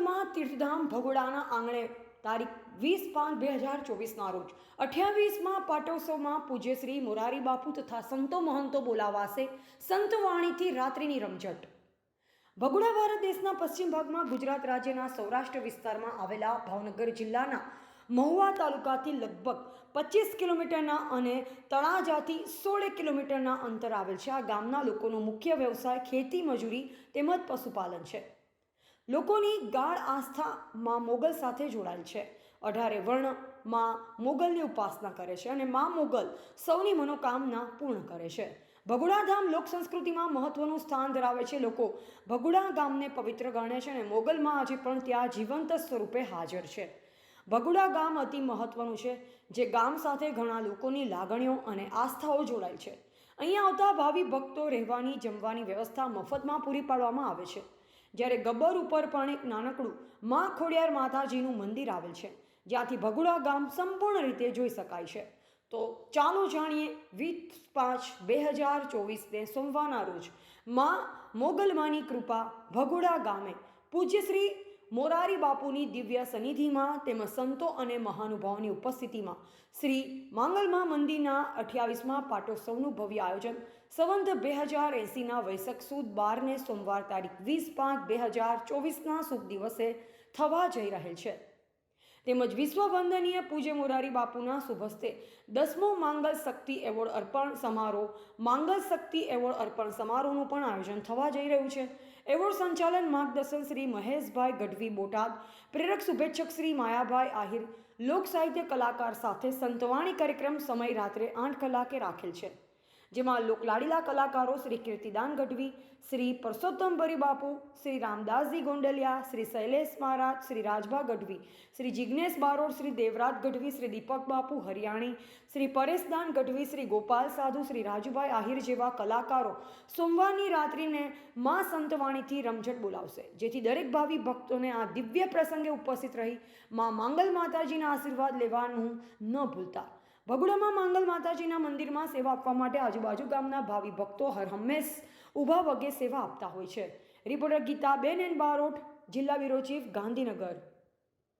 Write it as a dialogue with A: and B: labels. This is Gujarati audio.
A: શ્રી તીર્થધામ ભગોડાના આંગણે તારીખ વીસ પાંચ બે હજાર ચોવીસના રોજ અઠ્યાવીસમાં પાટોત્સવમાં પૂજ્ય શ્રી મોરારી બાપુ તથા સંતો મહંતો બોલાવાશે સંતવાણીથી રાત્રિની રમઝટ. ભગુડા ભારત દેશના પશ્ચિમ ભાગમાં ગુજરાત રાજ્યના સૌરાષ્ટ્ર વિસ્તારમાં આવેલા ભાવનગર જિલ્લાના મહુવા તાલુકાથી લગભગ પચીસ કિલોમીટરના અને તળાજાથી સોળ કિલોમીટરના અંતર આવેલ છે. આ ગામના લોકોનો મુખ્ય વ્યવસાય ખેતી મજૂરી તેમજ પશુપાલન છે. લોકોની ગાઢ આસ્થા માં મોગલ સાથે જોડાયેલ છે. અઢારે વર્ણમાં મોગલની ઉપાસના કરે છે અને માં મોગલ સૌની મનોકામના પૂર્ણ કરે છે. ભગુડા ધામ લોક સંસ્કૃતિમાં મહત્વનું સ્થાન ધરાવે છે. લોકો ભગુડા ગામને પવિત્ર ગણે છે અને મોગલમાં આજે પણ ત્યાં જીવંત સ્વરૂપે હાજર છે. ભગુડા ગામ અતિ મહત્વનું છે, જે ગામ સાથે ઘણા લોકોની લાગણીઓ અને આસ્થાઓ જોડાય છે. અહીંયા આવતા ભાવિ ભક્તો રહેવાની, જમવાની વ્યવસ્થા મફતમાં પૂરી પાડવામાં આવે છે. જ્યારે ગબ્બર ઉપર પણ એક નાનકડું મા ખોડિયાર માતાજીનું મંદિર આવેલ છે, જ્યાંથી ભગુડા ગામ સંપૂર્ણ રીતે જોઈ શકાય છે. તો ચાલો જાણીએ વીસ પાંચ બે હજાર ચોવીસને સોમવારના રોજ મા મોગલમાની કૃપા ભગુડા ગામે પૂજ્ય શ્રી મોરારી બાપુની દિવ્ય સનિધિમાં તેમજ સંતો અને મહાનુભાવોની ઉપસ્થિતિમાં શ્રી માંગલમા મંદિરના અઠ્યાવીસમાં પાટોત્સવનું ભવ્ય આયોજન સંવંત બે હજાર એંસીના વૈશક સુદ બારને સોમવાર તારીખ વીસ પાંચ બે હજાર ચોવીસના શુભ દિવસે થવા જઈ રહેલ છે. તેમજ વિશ્વ વંદનીય પૂજ્ય મોરારી બાપુના શુભસ્તે દસમો માંગલ શક્તિ એવોર્ડ અર્પણ સમારોહ, માંગલ શક્તિ એવોર્ડ અર્પણ સમારોહનું પણ આયોજન થવા જઈ રહ્યું છે. એવોર્ડ સંચાલન માર્ગદર્શન શ્રી મહેશભાઈ ગઢવી બોટાદ, પ્રેરક શુભેચ્છક શ્રી માયાભાઈ આહિર લોક સાહિત્ય કલાકાર સાથે સંતવાણી કાર્યક્રમ સમય રાત્રે આઠ કલાકે રાખેલ છે. જેમાં લોકલાડીલા કલાકારો શ્રી કીર્તિદાન ગઢવી, શ્રી પરસોત્તમભરી બાપુ, શ્રી રામદાસજી ગોંડલિયા, શ્રી શૈલેષ મહારાજ, શ્રી રાજભા ગઢવી, શ્રી જિજ્ઞેશ બારોડ, શ્રી દેવરાજ ગઢવી, શ્રી દીપક બાપુ હરિયાણી, શ્રી પરેશદાન ગઢવી, શ્રી ગોપાલ સાધુ, શ્રી રાજુભાઈ આહિર જેવા કલાકારો સોમવારની રાત્રિને મા સંતવાણીથી રમઝટ બોલાવશે. જેથી દરેક ભાવિ ભક્તોને આ દિવ્ય પ્રસંગે ઉપસ્થિત રહી મા માંગલ માતાજીના આશીર્વાદ લેવાનું ન ભૂલતા. ભગુડામાં માંગલ માતાજીના મંદિરમાં સેવા આપવા માટે આજુબાજુ ગામના ભાવિ ભક્તો હર હંમેશ ઊભા વગે સેવા આપતા હોય છે. રિપોર્ટર ગીતા, બેન એન બારોટ, જિલ્લા બ્યુરો ચીફ, ગાંધીનગર.